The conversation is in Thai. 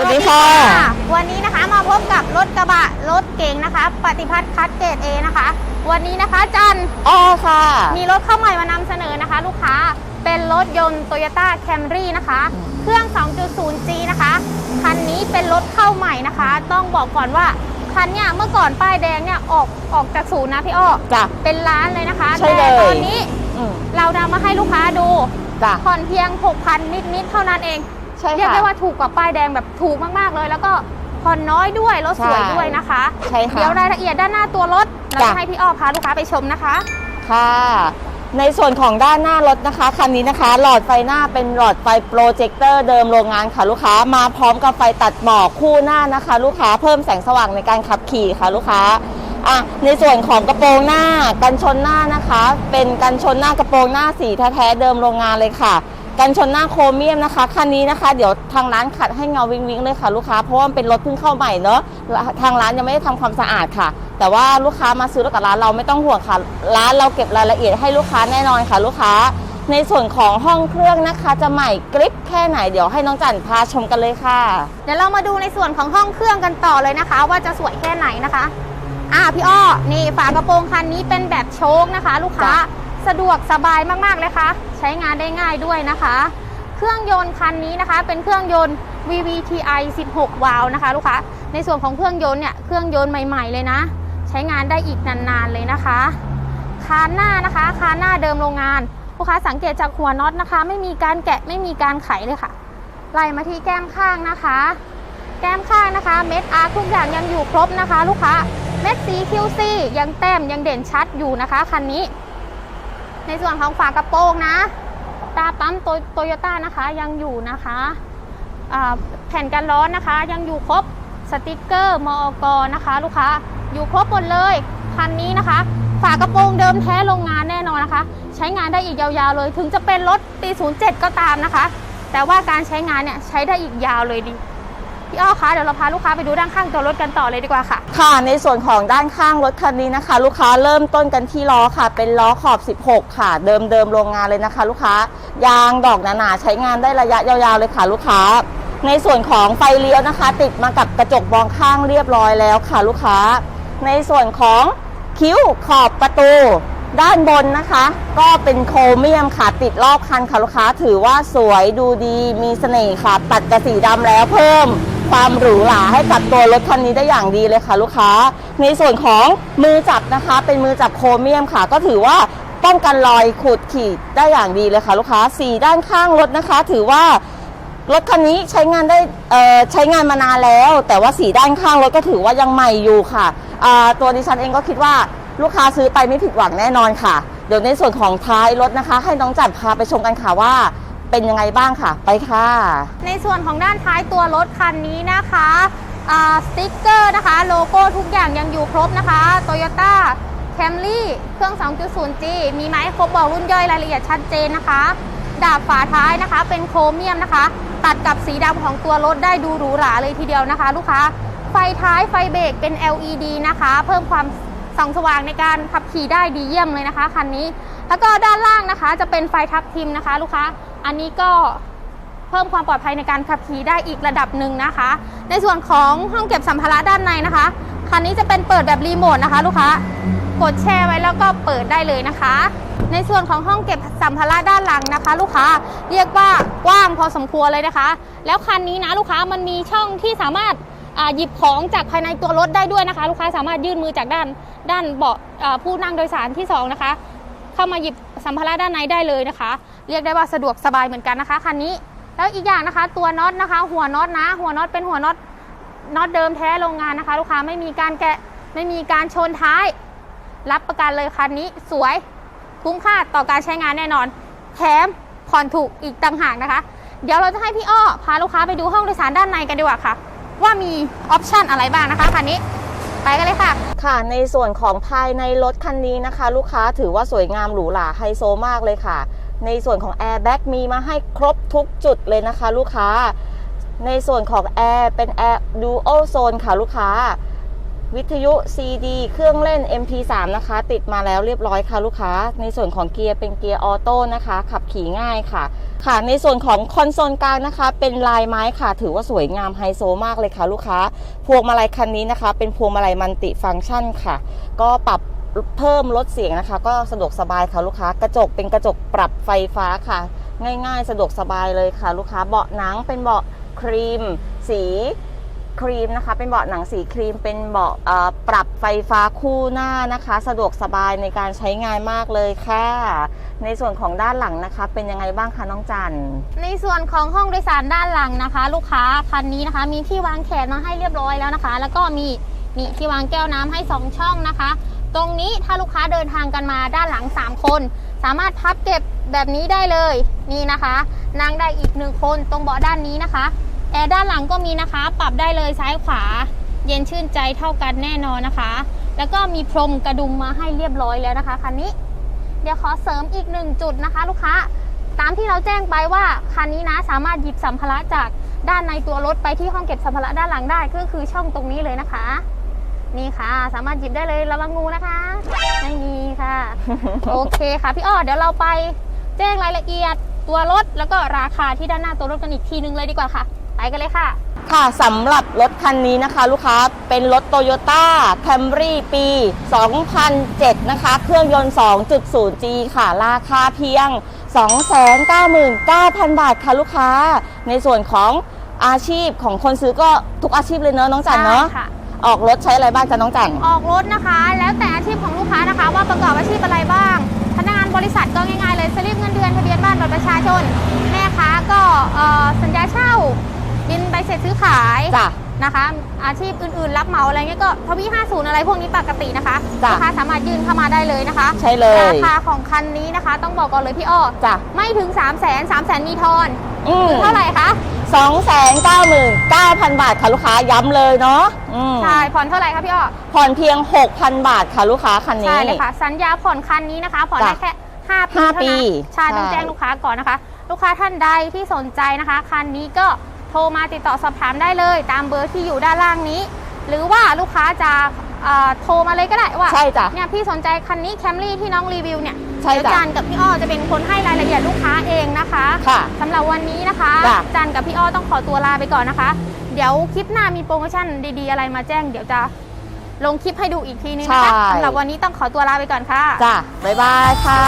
สวัสดีค่ะ วันนี้นะคะมาพบกับรถกระบะรถเก๋งนะคะ ปฏิพัฒน์คัสเกตเอนะคะ วันนี้นะคะจันอ้อค่ะ มีรถเข้าใหม่มานำเสนอนะคะ ลูกค้าเป็นรถยนต์ Toyota Camry นะคะ เครื่อง 2.0G นะคะ คันนี้เป็นรถเข้าใหม่นะคะ ต้องบอกก่อนว่าคันเนี้ยเมื่อก่อนป้ายแดงเนี่ยออกออกจากศูนย์นะพี่อ้อจ้ะเป็นล้านเลยนะคะใช่เลยแต่ตอนนี้อืมเรานำมาให้ลูกค้าดูจ้ะผ่อนเพียง 6,000 นิดๆเท่านั้นเอง ใช่เรียกค่ะได้ว่าถูกกว่าป้ายแดงแบบถูกมากๆเลย แล้วก็ผ่อนน้อยด้วยรถสวยใช่ด้วยนะคะใช่ค่ะเดี๋ยวรายละเอียดด้านหน้าตัวรถเราจ้ะจะให้พี่อ้อพาลูกค้าไปชมนะคะ ค่ะ ในส่วนของด้านหน้ารถนะคะคันนี้นะคะ หลอดไฟหน้าเป็นหลอดไฟโปรเจคเตอร์เดิมโรงงานค่ะลูกค้ามาพร้อมกับไฟตัดหมอกคู่หน้านะคะ ลูกค้าเพิ่มแสงสว่างในการขับขี่ค่ะลูกค้าอะในส่วนของกระโปรงหน้ากันชนหน้านะคะ เป็นกันชนหน้ากระโปรงหน้าสีแท้ๆเดิมโรงงานเลยค่ะ กันชนหน้าโครเมียมนะคะคันนี้นะคะ เดี๋ยวทางร้านขัดให้เงาวิงวิงเลยค่ะ ลูกค้าเพราะว่ามันเป็นรถเพิ่งเข้าใหม่เนอะทางร้านยังไม่ได้ทำความสะอาดค่ะ แต่ว่าลูกค้ามาซื้อรถกับร้านเราไม่ต้องห่วงค่ะ ร้านเราเก็บรายละเอียดให้ลูกค้าแน่นอนค่ะ ลูกค้า ในส่วนของห้องเครื่องนะคะ จะใหม่กริปแค่ไหนเดี๋ยวให้น้องจันพาชมกันเลยค่ะ เดี๋ยวเรามาดูในส่วนของห้องเครื่องกันต่อเลยนะคะ ว่าจะสวยแค่ไหนนะคะอ่าพี่อ้อนี่ฝากระโปรงคันนี้เป็นแบบโชคนะคะ ลูกค้าจ้ะสะดวกสบายมากๆเลยค่ะ ใช้งานได้ง่ายด้วยนะคะ เครื่องยนต์คันนี้นะคะ เป็นเครื่องยนต์ VVTi 16 วาล์วนะคะลูกค้าในส่วนของเครื่องยนต์เนี่ยเครื่องยนต์ใหม่ ๆ เลยนะ ใช้งานได้อีกนานๆเลยนะคะคานหน้านะคะคานหน้าเดิมโรงงานลูกค้าสังเกตจากหัวน็อตนะคะ ไม่มีการแกะไม่มีการไขเลยค่ะไล่มาที่แก้มข้างนะคะ แก้มข้างนะคะ เม็ดอาร์ทุกอย่างยังอยู่ครบนะคะ ลูกค้าเม็ดสี QC ยังแต้มยังเด่นชัดอยู่นะคะคันนี้ ในส่วนของฝากระโปรงนะ ตาปั๊มโตโยต้านะคะยังอยู่นะคะแผ่นกันร้อนนะคะ ยังอยู่ครบสติกเกอร์มอกนะคะ ลูกค้าอยู่ครบหมดเลยคันนี้นะคะ ฝากระโปรงเดิมแท้โรงงานแน่นอนนะคะ ใช้งานได้อีกยาวๆเลย ถึงจะเป็นรถปี 07 ก็ตามนะคะ แต่ว่าการใช้งานเนี่ยใช้ได้อีกยาวเลยดี พี่อ้อคะเดี๋ยวเราพาลูกค้าไปดูด้านข้างตัวรถกันต่อเลยดีกว่าค่ะ ค่ะ ในส่วนของด้านข้างรถคันนี้นะคะ ลูกค้าเริ่มต้นกันที่ล้อค่ะ เป็นล้อขอบ 16 ค่ะ เดิมเดิมโรงงานเลยนะคะ ลูกค้ายางดอกหนาๆใช้งานได้ระยะยาวๆเลยค่ะ ลูกค้า ในส่วนของไฟเลี้ยวนะคะ ติดมากับกระจกมองข้างเรียบร้อยแล้วค่ะ ลูกค้า ในส่วนของคิ้วขอบประตูด้านบนนะคะ ก็เป็นโครเมียมค่ะติดรอบคันค่ะลูกค้า ถือว่าสวยดูดีมีเสน่ห์ค่ะ ตัดกระสีดำแล้วเพิ่ม ความหรูหราให้กับตัวรถคันนี้ได้อย่างดีเลยค่ะ ลูกค้า ในส่วนของมือจับนะคะ เป็นมือจับโครเมียมค่ะ ก็ถือว่าป้องกันรอยขูดขีดได้อย่างดีเลยค่ะ ลูกค้าสีด้านข้างรถนะคะ ถือว่ารถคันนี้ใช้งานได้ใช้งานมานานแล้ว แต่ว่าสีด้านข้างรถก็ถือว่ายังใหม่อยู่ค่ะตัวดิฉันเองก็คิดว่าลูกค้าซื้อไปไม่ผิดหวังแน่นอนค่ะ เดี๋ยวในส่วนของท้ายรถนะคะ ให้น้องจัดพาไปชมกันค่ะว่า เป็นยังไงบ้างค่ะ ไปค่ะ ในส่วนของด้านท้ายตัวรถคันนี้นะคะสติ๊กเกอร์นะคะ โลโก้ทุกอย่างยังอยู่ครบนะคะ Toyota Camry เครื่อง 2.0G มีไหมครบบอกรุ่นย่อยรายละเอียดชัดเจนนะคะ ดาบฝาท้ายนะคะ เป็นโครเมียมนะคะ ตัดกับสีดำของตัวรถได้ดูหรูหราเลยทีเดียวนะคะ ลูกค้าไฟท้ายไฟเบรกเป็น LED นะคะ เพิ่มความส่องสว่างในการขับขี่ได้ดีเยี่ยมเลยนะคะคันนี้ แล้วก็ด้านล่างนะคะจะเป็นไฟทับทิมนะคะ ลูกค้า อันนี้ก็เพิ่มความปลอดภัยในการขับขี่ได้อีกระดับหนึ่งนะคะ ในส่วนของห้องเก็บสัมภาระด้านในนะคะ คันนี้จะเป็นเปิดแบบรีโมทนะคะ ลูกค้ากดแช่ไว้แล้วก็เปิดได้เลยนะคะ ในส่วนของห้องเก็บสัมภาระด้านหลังนะคะ ลูกค้าเรียกว่ากว้างพอสมควรเลยนะคะ แล้วคันนี้นะลูกค้ามันมีช่องที่สามารถหยิบของจากภายในตัวรถได้ด้วยนะคะ ลูกค้าสามารถยื่นมือจากด้านด้านเบาะผู้นั่งโดยสารที่สองนะคะเข้ามาหยิบสัมภาระด้านในได้เลยนะคะ เรียกได้ว่าสะดวกสบายเหมือนกันนะคะคันนี้ แล้วอีกอย่างนะคะ ตัวน็อตนะคะ หัวน็อตนะ หัวน็อตเป็นหัวน็อตน็อตเดิมแท้โรงงานนะคะ ลูกค้าไม่มีการแกะไม่มีการชนท้าย รับประกันเลยคันนี้สวยคุ้มค่าต่อการใช้งานแน่นอนแถมผ่อนถูกอีกต่างหากนะคะ เดี๋ยวเราจะให้พี่อ้อพาลูกค้าไปดูห้องโดยสารด้านในกันดีกว่าค่ะ ว่ามีออปชันอะไรบ้างนะคะคันนี้ไปกันเลยค่ะ ค่ะ ในส่วนของภายในรถคันนี้นะคะ ลูกค้าถือว่าสวยงามหรูหราไฮโซมากเลยค่ะ ในส่วนของแอร์แบ็กมีมาให้ครบทุกจุดเลยนะคะ ลูกค้า ในส่วนของแอร์เป็นแอร์ดูโอโซนค่ะลูกค้า วิทยุ CD เครื่องเล่น MP3 นะคะ ติดมาแล้วเรียบร้อยค่ะลูกค้า ในส่วนของเกียร์เป็นเกียร์ออโต้นะคะ ขับขี่ง่ายค่ะ ค่ะ ในส่วนของคอนโซลกลางนะคะ เป็นลายไม้ค่ะ ถือว่าสวยงามไฮโซมากเลยค่ะลูกค้า พวงมาลัยคันนี้นะคะ เป็นพวงมาลัยมัลติฟังก์ชันค่ะ ก็ปรับ เพิ่มลดเสียงนะคะ ก็สะดวกสบายค่ะลูกค้ากระจกเป็นกระจกปรับไฟฟ้าค่ะ ง่ายๆ สะดวกสบายเลยค่ะ ลูกค้าเบาะหนังเป็นเบาะครีม สีครีมนะคะ เป็นเบาะหนังสีครีมเป็นเบาะปรับไฟฟ้าคู่หน้านะคะ สะดวกสบายในการใช้งานมากเลยค่ะ ในส่วนของด้านหลังนะคะ เป็นยังไงบ้างคะน้องจันในส่วนของห้องโดยสารด้านหลังนะคะ ลูกค้าคันนี้นะคะ มีที่วางแขนมาให้เรียบร้อยแล้วนะคะ แล้วก็มีนี่ที่วางแก้วน้ำให้ 2 ช่องนะคะ ตรงนี้ถ้าลูกค้าเดินทางกันมาด้านหลัง 3 คน สามารถพับเก็บแบบนี้ได้เลย นี่นะคะนั่งได้อีกหนึ่งคนตรงเบาะด้านนี้นะคะแอร์ด้านหลังก็มีนะคะ ปรับได้เลยซ้ายขวา เย็นชื่นใจเท่ากันแน่นอนนะคะ แล้วก็มีพรมกระดุมมาให้เรียบร้อยแล้วนะคะคันนี้ เดี๋ยวขอเสริมอีกหนึ่งจุดนะคะ ลูกค้า ตามที่เราแจ้งไปว่าคันนี้นะสามารถหยิบสัมภาระจากด้านในตัวรถไปที่ห้องเก็บสัมภาระด้านหลังได้ก็คือช่องตรงนี้เลยนะคะ นี่ค่ะ สามารถหยิบได้เลยระวังงูนะคะ ไม่มีค่ะ โอเคค่ะพี่อ้อเดี๋ยวเราไปแจ้งรายละเอียดตัวรถแล้วก็ราคาที่ด้านหน้าตัวรถกันอีกทีนึงเลยดีกว่าค่ะ ไปกันเลยค่ะ ค่ะสำหรับรถคันนี้นะคะ ลูกค้าเป็นรถ Toyota Camry ปี 2007 นะคะ เครื่องยนต์ 2.0G ค่ะ ราคาเพียง 299,000 บาทค่ะลูกค้า ในส่วนของอาชีพของคนซื้อก็ทุกอาชีพเลยเนอะน้องจันเนาะได้ค่ะ ออกรถใช้อะไรบ้างจ๊ะน้องจันออกรถนะคะ แล้วแต่อาชีพของลูกค้านะคะ ว่าประกอบอาชีพอะไรบ้าง พนักงานบริษัทก็ง่ายๆเลยสลิปเงินเดือนทะเบียนบ้านบัตรประชาชน แม่ค้าก็เอ่อสัญญาเช่า บินใบเสร็จซื้อขายจ้ะ นะคะ อาชีพอื่นๆ รับเหมาอะไรเงี้ยก็ทวี50 อะไรพวกนี้ปกตินะคะจ้ะ ลูกค้าสามารถยื่นเข้ามาได้เลยนะคะใช่เลยราคาของคันนี้นะคะ ต้องบอกก่อนเลยพี่อ้อจ้ะไม่ถึง 3 0 0 0 0 0 3 0 0 0 0มีทอนอืม เท่าไหร่คะ 299,000 บาทค่ะลูกค้าย้ำเลยเนาะอืมใช่ผ่อนเท่าไหร่คะพี่อ้อผ่อนเพียง 6,000 บาทค่ะลูกค้าคันนี้ ใช่เลยค่ะสัญญาผ่อนคันนี้นะคะ ผ่อนได้จ้ะแค่5ปีห้าเท่าปีนั้นใช่ต้องใช่ แจ้งลูกค้าก่อนนะคะ ลูกค้าท่านใดที่สนใจนะคะคันนี้ก็โทรมาติดต่อสอบถามได้เลย ตามเบอร์ที่อยู่ด้านล่างนี้ หรือว่าลูกค้าจะเอ่อ โทรมาเลยก็ได้ว่าใช่จ้ะเนี่ยพี่สนใจคันนี้แคมรี่ที่น้องรีวิวเนี่ยใช่เดี๋ยวจ้ะจันกับพี่อ้อจะเป็นคนให้รายละเอียดลูกค้าเองนะคะค่ะสำหรับวันนี้นะคะจ้ะจันกับพี่อ้อต้องขอตัวลาไปก่อนนะคะ เดี๋ยวคลิปหน้ามีโปรโมชั่นดีๆอะไรมาแจ้งเดี๋ยวจะลงคลิปให้ดูอีกทีนึงนะคะใช่สำหรับวันนี้ต้องขอตัวลาไปก่อนค่ะจ้ะบ๊ายบายค่ะ